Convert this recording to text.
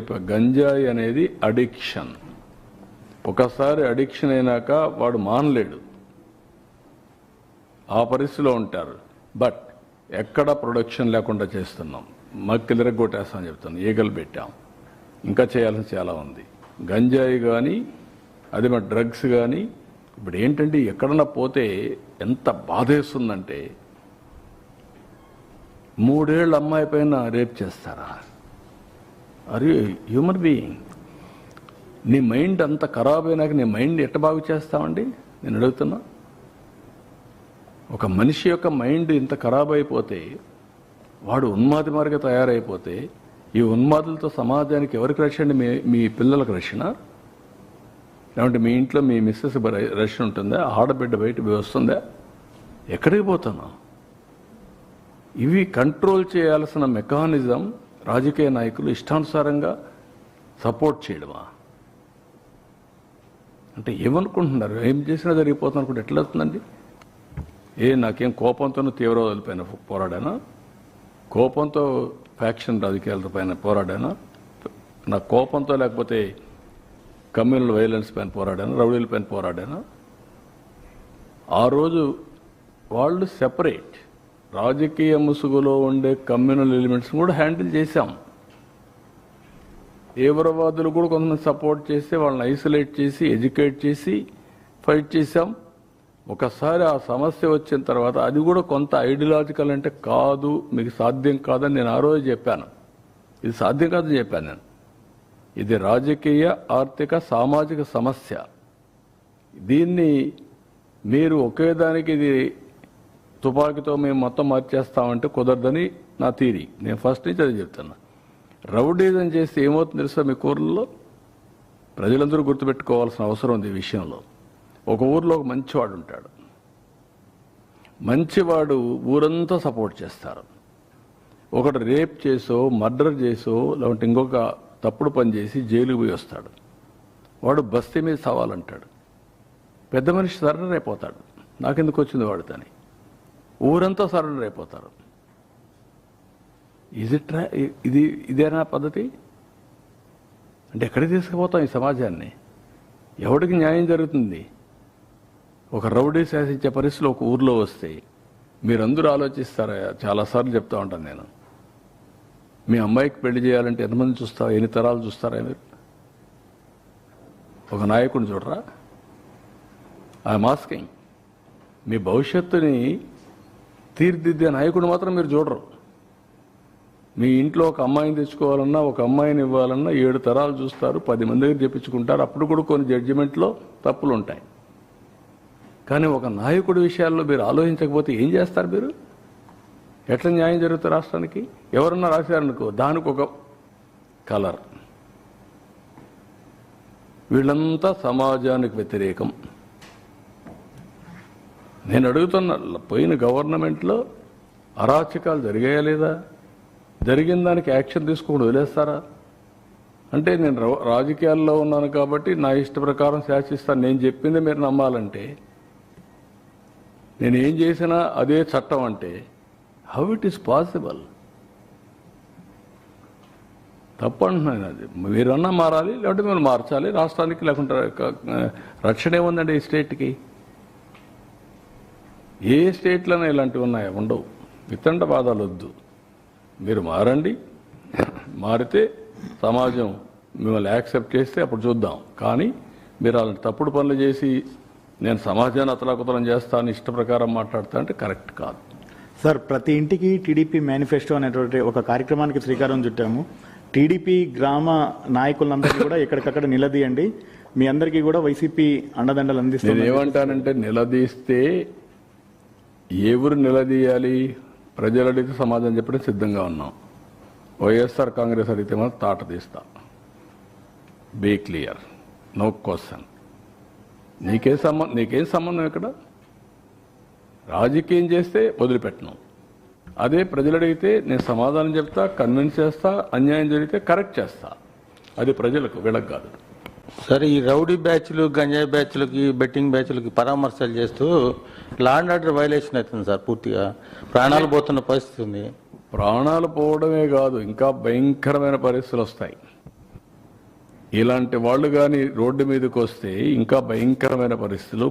గంజాయి అనేది అడిక్షన్. ఒకసారి అడిక్షన్ అయినాక వాడు మానలేడు. ఆ పరిస్థితిలో ఉంటారు. బట్ ఎక్కడ ప్రొడక్షన్ లేకుండా చేస్తున్నాం. మక్కిలిర కొట్టేస్తాం చెప్తాను ఈగలు పెట్టాం. ఇంకా చేయాల్సిన చాలా ఉంది. గంజాయి కానీ అది మా డ్రగ్స్ కానీ ఇప్పుడు ఏంటంటే ఎక్కడన్నా పోతే ఎంత బాధేస్తుందంటే మూడేళ్ళ అమ్మాయి పైన రేప్ చేస్తారా? అరే హ్యూమన్ బీయింగ్ నీ మైండ్ అంత ఖరాబ్ అయినాక నీ మైండ్ ఎట్ట బాగు చేస్తామండి? నేను అడుగుతున్నా. ఒక మనిషి యొక్క మైండ్ ఇంత ఖరాబ్ అయిపోతే వాడు ఉన్మాది మార్గ తయారైపోతే ఈ ఉన్మాదులతో సమాజానికి ఎవరికి రక్షణ మీ మీ పిల్లలకు రక్షణ? లేదంటే మీ ఇంట్లో మీ మిస్సెస్ రక్షణ ఉంటుందా? ఆడబిడ్డ బయట వస్తుందా? ఎక్కడికి పోతున్నావు? ఇవి కంట్రోల్ చేయాల్సిన మెకానిజం రాజకీయ నాయకులు ఇష్టానుసారంగా సపోర్ట్ చేయడమా? అంటే ఏమనుకుంటున్నారు? ఏం చేసినా జరిగిపోతుంది అనుకుంటే ఎట్లా అవుతుందండి? ఏ నాకేం కోపంతో తీవ్రవాదుల పైన పోరాడానా? కోపంతో ఫ్యాక్షన్ రాజకీయాల పైన పోరాడానా? నా కోపంతో లేకపోతే కమ్యూనల్ వైలెన్స్ పైన పోరాడానా? రౌడీల పైన పోరాడానా? ఆ రోజు వాళ్ళు సెపరేట్. రాజకీయ ముసుగులో ఉండే కమ్యూనల్ ఎలిమెంట్స్ కూడా హ్యాండిల్ చేశాం. తీవ్రవాదులు కూడా కొంతమంది సపోర్ట్ చేస్తే వాళ్ళని ఐసోలేట్ చేసి ఎడ్యుకేట్ చేసి ఫైట్ చేశాం. ఒకసారి ఆ సమస్య వచ్చిన తర్వాత అది కూడా కొంత ఐడియలాజికల్ అంటే కాదు మీకు సాధ్యం కాదని నేను ఆ రోజు చెప్పాను. ఇది సాధ్యం కాదని చెప్పాను నేను. ఇది రాజకీయ ఆర్థిక సామాజిక సమస్య. దీన్ని మీరు ఒకే దానికి ఇది తుపాకీతో మేము మొత్తం మార్చేస్తామంటే కుదరదని నా థీరీ నేను ఫస్ట్ నుంచి అది చెప్తున్నా. రౌడీజం చేస్తే ఏమవుతుంది తెలుసా మీ కూరల్లో ప్రజలందరూ గుర్తుపెట్టుకోవాల్సిన అవసరం ఉంది ఈ విషయంలో. ఒక ఊర్లో ఒక మంచివాడు ఉంటాడు. మంచివాడు ఊరంతా సపోర్ట్ చేస్తారు. ఒకడు రేప్ చేసో మర్డర్ చేసో లేకుంటే ఇంకొక తప్పుడు పని చేసి జైలుకు పోయి వస్తాడు. వాడు బస్తీ మీద సవాలంటాడు. పెద్ద మనిషి సరైన అయిపోతాడు. నాకెందుకు వచ్చింది వాడితోని? ఊరంతా సరెండర్ అయిపోతారు. ఇది ట్రా ఇది ఇదేనా పద్ధతి? అంటే ఎక్కడికి తీసుకుపోతాం ఈ సమాజాన్ని? ఎవడికి న్యాయం జరుగుతుంది? ఒక రౌడీ శాసించే పరిస్థితులు ఒక ఊర్లో వస్తే మీరందరూ ఆలోచిస్తారా? చాలాసార్లు చెప్తా ఉంటాను నేను. మీ అమ్మాయికి పెళ్ళి చేయాలంటే ఎంతమంది చూస్తారా? ఎన్ని తరాలు చూస్తారా మీరు? ఒక నాయకుడిని చూడరా? ఆ మాస్కింగ్ మీ భవిష్యత్తుని తీర్దిద్దే నాయకుడు మాత్రం మీరు చూడరు. మీ ఇంట్లో ఒక అమ్మాయిని తెచ్చుకోవాలన్నా ఒక అమ్మాయిని ఇవ్వాలన్నా ఏడు తరాలు చూస్తారు పది మంది దగ్గర చెప్పించుకుంటారు అప్పుడు కూడా కొన్ని జడ్జిమెంట్లో తప్పులు ఉంటాయి కానీ ఒక నాయకుడి విషయాల్లో మీరు ఆలోచించకపోతే ఏం చేస్తారు మీరు? ఎట్లా న్యాయం జరుగుతుంది రాష్ట్రానికి? ఎవరన్నా రాశారనుకో దానికి ఒక కలర్. వీళ్ళంతా సమాజానికి వ్యతిరేకం. నేను అడుగుతున్న పోయిన గవర్నమెంట్లో అరాచకాలు జరిగాయా లేదా? జరిగిన దానికి యాక్షన్ తీసుకొని వదిలేస్తారా? అంటే నేను రా- రాజకీయాల్లో ఉన్నాను కాబట్టి నా ఇష్ట ప్రకారం శాసిస్తాను. నేను చెప్పింది మీరు నమ్మాలంటే నేను ఏం చేసినా అదే చట్టం అంటే హౌ ఇట్ ఈస్ పాసిబుల్ తప్పంటున్నాను అది. మీరన్నా మారాలి లేకపోతే మీరు మార్చాలి. రాష్ట్రానికి లేకుంటే రక్షణ ఏముందండి ఈ స్టేట్కి? ఏ స్టేట్లోనే ఇలాంటివి ఉన్నాయా? ఉండవు. వితండ బాధలు వద్దు. మీరు మారండి. మారితే సమాజం మిమ్మల్ని యాక్సెప్ట్ చేస్తే అప్పుడు చూద్దాం. కానీ మీరు అలాంటి తప్పుడు పనులు చేసి నేను సమాజాన్ని అతలాకుతలం చేస్తాను ఇష్ట ప్రకారం మాట్లాడతా అంటే కరెక్ట్ కాదు. సార్ ప్రతి ఇంటికి టీడీపీ మేనిఫెస్టో అనేటువంటి ఒక కార్యక్రమానికి శ్రీకారం చుట్టాము. టీడీపీ గ్రామ నాయకులందరికీ కూడా ఎక్కడికక్కడ నిలదీయండి. మీ అందరికీ కూడా వైసీపీ అండదండలు అందిస్తుంది ఏమంటానంటే నిలదీస్తే ఎవరు నిలదీయాలి? ప్రజలు అడిగితే సమాధానం చెప్పడం సిద్ధంగా ఉన్నాం. వైఎస్ఆర్ కాంగ్రెస్ అడిగితే మనం తాట తీస్తా. Be clear. No question. నీకే సంబంధం నీకేం సంబంధం ఇక్కడ? రాజకీయం చేస్తే వదిలిపెట్టను. అదే ప్రజలు అడిగితే నేను సమాధానం చెప్తా కన్విన్స్ చేస్తా అన్యాయం జరిగితే కరెక్ట్ చేస్తా. అది ప్రజలకు వీళ్ళకి కాదు. సరే ఈ రౌడీ బ్యాచ్లు గంజాయి బ్యాచ్లకి బెట్టింగ్ బ్యాచ్లకి పరామర్శలు చేస్తూ లాండ్ ఆర్డర్ వైలేషన్ అవుతుంది సార్ పూర్తిగా. ప్రాణాలు పోతున్న పరిస్థితి ఉంది. ప్రాణాలు పోవడమే కాదు ఇంకా భయంకరమైన పరిస్థితులు వస్తాయి. ఇలాంటి వాళ్ళు కానీ రోడ్డు మీదకి వస్తే ఇంకా భయంకరమైన పరిస్థితులు